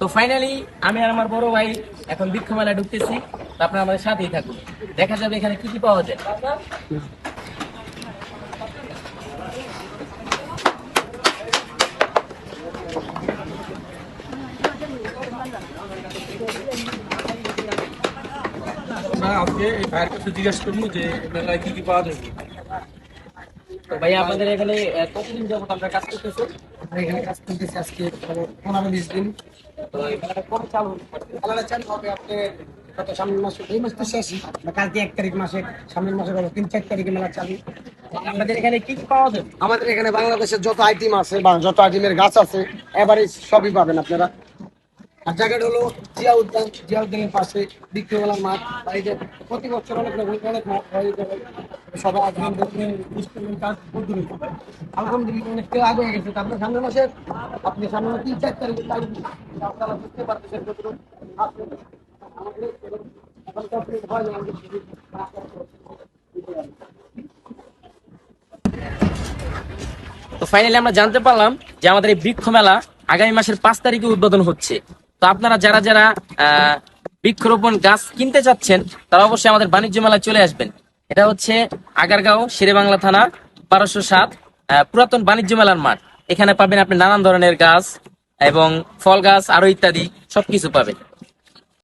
তো ফাইনালি আমি আর আমার বড় ভাই এখন বৃক্ষ মেলায় ঢুকতেছি আপনারা আমাদের সাথেই থাকুন। দেখা যাবে এখানে কি কি পাওয়া যায়। আজকে এই ভাইয়ের কাছে জিজ্ঞেস করব যে মেলায় কি কি পাওয়া যাবে তো ভাইয়া আপনাদের এখানে কতদিন যাবত আমরা কাজ করতেছি? আমরা এখানে কাজ করতেছি আজকে পনেরো বিশ দিন। তো এই কবে চালু আলাদা চালু হবে আপনি গত সামনের মাসে এই মাস তো শেষ। বা কালকে এক তারিখ মাসে সামনের মাসে গেল তিন চার তারিখে মেলা চালু। আপনাদের এখানে কি কি পাওয়া যাবে? আমাদের এখানে বাংলাদেশের যত আইটেম আছে বা যত আইটেমের গাছ আছে এবারে সবই পাবেন আপনারা। আর জায়গাটা হলো জিয়া উদ্যান জিয়া উদ্যানের পাশে বিক্রিওয়ালার মাঠ। এই যে প্রতি বছর অনেক অনেক মাঠ হয়। তো ফাইনালি আমরা জানতে পারলাম যে আমাদের এই বৃক্ষ মেলা আগামী মাসের পাঁচ তারিখে উদ্বোধন হচ্ছে। তো আপনারা যারা যারা বৃক্ষরোপণ গাছ কিনতে চাচ্ছেন, তারা অবশ্যই আমাদের বাণিজ্য মেলায় চলে আসবেন। এটা হচ্ছে আগারগাঁও শেরে বাংলা থানা, বারোশো সাত পুরাতন বাণিজ্য মেলার মাঠ। এখানে পাবেন আপনি নানান ধরনের গাছ এবং ফল গাছ, আরও ইত্যাদি সবকিছু পাবেন।